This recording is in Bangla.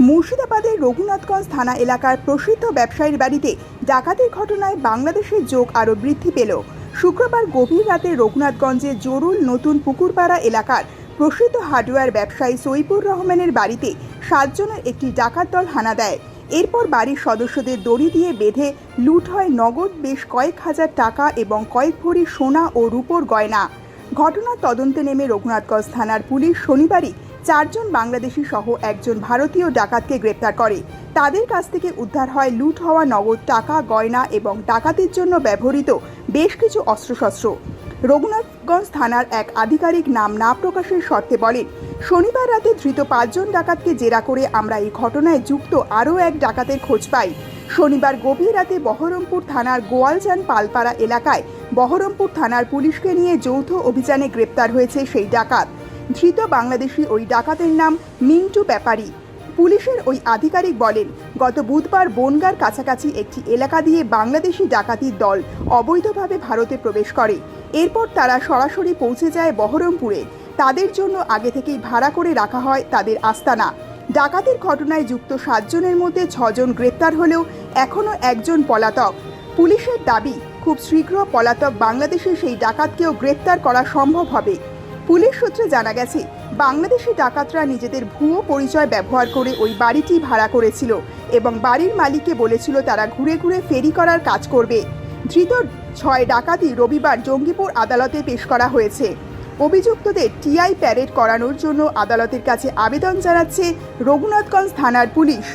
মুর্শিদাবাদের রঘুনাথগঞ্জ থানা এলাকার প্রসিদ্ধ ব্যবসায়ীর বাড়িতে ডাকাতির ঘটনায় বাংলাদেশের যোগ আরও বৃদ্ধি পেল। শুক্রবার গভীর রাতে রঘুনাথগঞ্জের জরুল নতুন পুকুরপাড়া এলাকার প্রসিদ্ধ হার্ডওয়্যার ব্যবসায়ী সইপুর রহমানের বাড়িতে সাতজনের একটি ডাকাত দল হানা দেয়। এরপর বাড়ির সদস্যদের দড়ি দিয়ে বেঁধে লুট হয় নগদ বেশ কয়েক হাজার টাকা এবং কয়েক ভরি সোনা ও রূপোর গয়না। ঘটনার তদন্তে নেমে রঘুনাথগঞ্জ থানার পুলিশ শনিবারই চারজন বাংলাদেশি সহ একজন ভারতীয় ডাকাতকে গ্রেপ্তার করে। তাদের কাছ থেকে উদ্ধার হয় লুট হওয়া নগদ টাকা, গয়না এবং ডাকাতির জন্য ব্যবহৃত বেশ কিছু অস্ত্রশস্ত্র। রঘুনাথগঞ্জ থানার এক আধিকারিক নাম না প্রকাশের শর্তে বলেন, শনিবার রাতে ধৃত পাঁচজন ডাকাতকে জেরা করে আমরা এই ঘটনায় যুক্ত আরও এক ডাকাতের খোঁজ পাই। শনিবার গভীর রাতে বহরমপুর থানার গোয়ালজান পালপাড়া এলাকায় বহরমপুর থানার পুলিশকে নিয়ে যৌথ অভিযানে গ্রেপ্তার হয়েছে সেই ডাকাত। ধৃত বাংলাদেশি ওই ডাকাতের নাম মিন্টু ব্যাপারী। পুলিশের ওই আধিকারিক বলেন, গত বুধবার বনগার কাছাকাছি একটি এলাকা দিয়ে বাংলাদেশি ডাকাতির দল অবৈধভাবে ভারতে প্রবেশ করে। এরপর তারা সরাসরি পৌঁছে যায় বহরমপুরে। তাদের জন্য আগে থেকেই ভাড়া করে রাখা হয় তাদের আস্তানা। ডাকাতির ঘটনায় যুক্ত সাতজনের মধ্যে ছজন গ্রেপ্তার হলেও এখনও একজন পলাতক। পুলিশের দাবি, খুব শীঘ্র পলাতক বাংলাদেশের সেই ডাকাতকেও গ্রেপ্তার করা সম্ভব হবে। পুলিশ সূত্রে জানা গেছে, বাংলাদেশি ডাকাতরা নিজেদের ভুয়ো পরিচয় ব্যবহার করে ওই বাড়িটি ভাড়া করেছিল এবং বাড়ির মালিককে বলেছিল তারা ঘুরে ঘুরে ফেরি করার কাজ করবে। ধৃত ছয় ডাকাতি রবিবার জঙ্গিপুর আদালতে পেশ করা হয়েছে। অভিযুক্তদের টিআই প্যারেড করানোর জন্য আদালতের কাছে আবেদন জানাচ্ছে রঘুনাথগঞ্জ থানার পুলিশ।